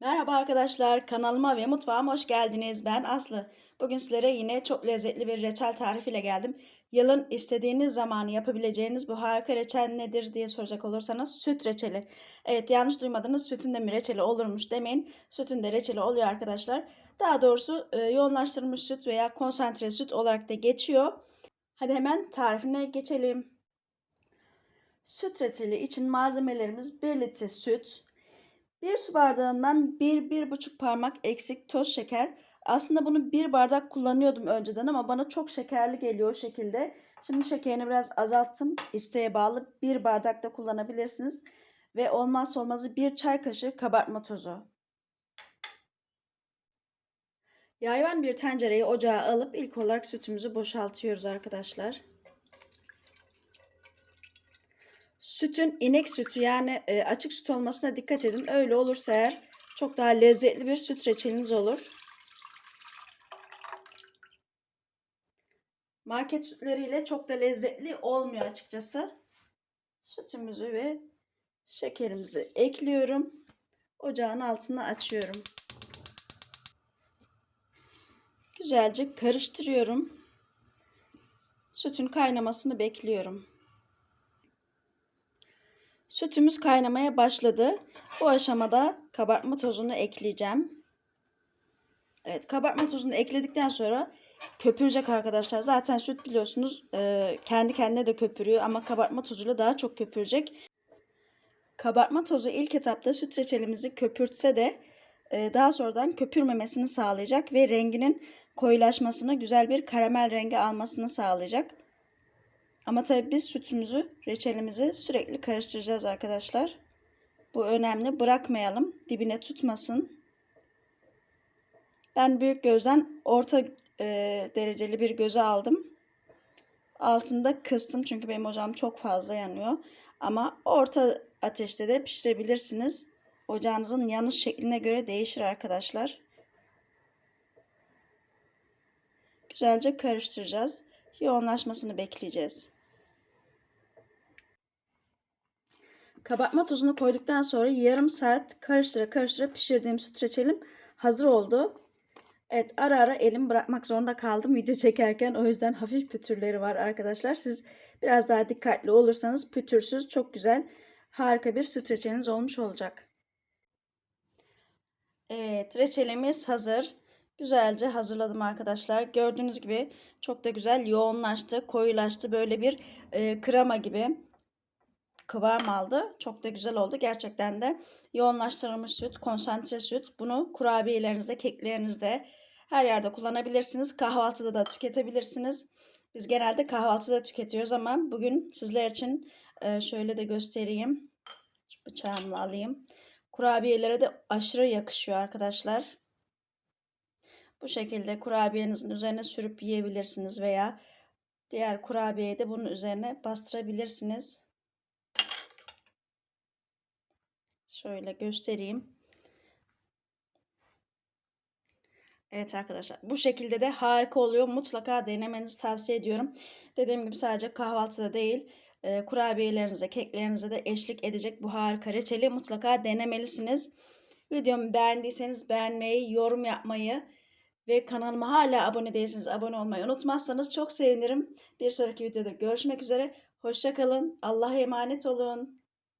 Merhaba arkadaşlar, kanalıma ve mutfağıma hoş geldiniz. Ben Aslı. Bugün sizlere yine çok lezzetli bir reçel tarifiyle geldim. Yılın istediğiniz zamanı yapabileceğiniz bu harika reçel nedir diye soracak olursanız süt reçeli. Evet yanlış duymadınız sütün de mi reçeli olurmuş demeyin. Sütün de reçeli oluyor arkadaşlar. Daha doğrusu e, yoğunlaştırılmış süt veya konsantre süt olarak da geçiyor. Hadi hemen tarifine geçelim. Süt reçeli için malzemelerimiz 1 litre süt, 1 su bardağından 1-1,5 parmak eksik toz şeker. Aslında bunu bir bardak kullanıyordum önceden ama bana çok şekerli geliyor o şekilde. Şimdi şekerini biraz azalttım. İsteğe bağlı bir bardak da kullanabilirsiniz. Ve olmazsa olmazı bir çay kaşığı kabartma tozu. Yayvan bir tencereyi ocağa alıp ilk olarak sütümüzü boşaltıyoruz arkadaşlar. Sütün inek sütü yani e, açık süt olmasına dikkat edin. Öyle olursa eğer çok daha lezzetli bir süt reçeliniz olur. Market sütleriyle çok da lezzetli olmuyor açıkçası. Sütümüzü ve şekerimizi ekliyorum. Ocağın altını açıyorum. Güzelce karıştırıyorum. Sütün kaynamasını bekliyorum. Sütümüz kaynamaya başladı. Bu aşamada kabartma tozunu ekleyeceğim. Evet kabartma tozunu ekledikten sonra köpürecek arkadaşlar. Zaten süt biliyorsunuz kendi kendine de köpürüyor ama kabartma tozuyla daha çok köpürecek. Kabartma tozu ilk etapta süt reçelimizi köpürtse de daha sonradan köpürmemesini sağlayacak ve renginin koyulaşmasını güzel bir karamel rengi almasını sağlayacak. Ama tabii biz sütümüzü, reçelimizi sürekli karıştıracağız arkadaşlar. Bu önemli. Bırakmayalım. Dibine tutmasın. Ben büyük gözden orta e, dereceli bir göze aldım. Altında kıstım çünkü benim ocağım çok fazla yanıyor. Ama orta ateşte de pişirebilirsiniz. Ocağınızın yanış şekline göre değişir arkadaşlar. Güzelce karıştıracağız. Yoğunlaşmasını bekleyeceğiz. Kabartma tozunu koyduktan sonra yarım saat karıştıra karıştıra pişirdiğim süt reçelim hazır oldu. Evet ara ara elim bırakmak zorunda kaldım video çekerken. O yüzden hafif pütürleri var arkadaşlar. Siz biraz daha dikkatli olursanız pütürsüz çok güzel harika bir süt reçeliniz olmuş olacak. Evet reçelimiz hazır. Güzelce hazırladım arkadaşlar. Gördüğünüz gibi çok da güzel yoğunlaştı, koyulaştı. Böyle bir e, krema gibi kıvam aldı. Çok da güzel oldu. Gerçekten de yoğunlaştırılmış süt, konsantre süt. Bunu kurabiyelerinizde, keklerinizde her yerde kullanabilirsiniz. Kahvaltıda da tüketebilirsiniz. Biz genelde kahvaltıda tüketiyoruz ama bugün sizler için e, şöyle de göstereyim. Şu bıçağımla alayım. Kurabiyelere de aşırı yakışıyor arkadaşlar. Bu şekilde kurabiyenizin üzerine sürüp yiyebilirsiniz veya diğer kurabiyeyi de bunun üzerine bastırabilirsiniz. Şöyle göstereyim. Evet arkadaşlar bu şekilde de harika oluyor. Mutlaka denemenizi tavsiye ediyorum. Dediğim gibi sadece kahvaltıda değil e, kurabiyelerinize, keklerinize de eşlik edecek bu harika reçeli mutlaka denemelisiniz. Videomu beğendiyseniz beğenmeyi, yorum yapmayı ve kanalıma hala abone değilseniz abone olmayı unutmazsanız çok sevinirim. Bir sonraki videoda görüşmek üzere. Hoşçakalın. Allah'a emanet olun.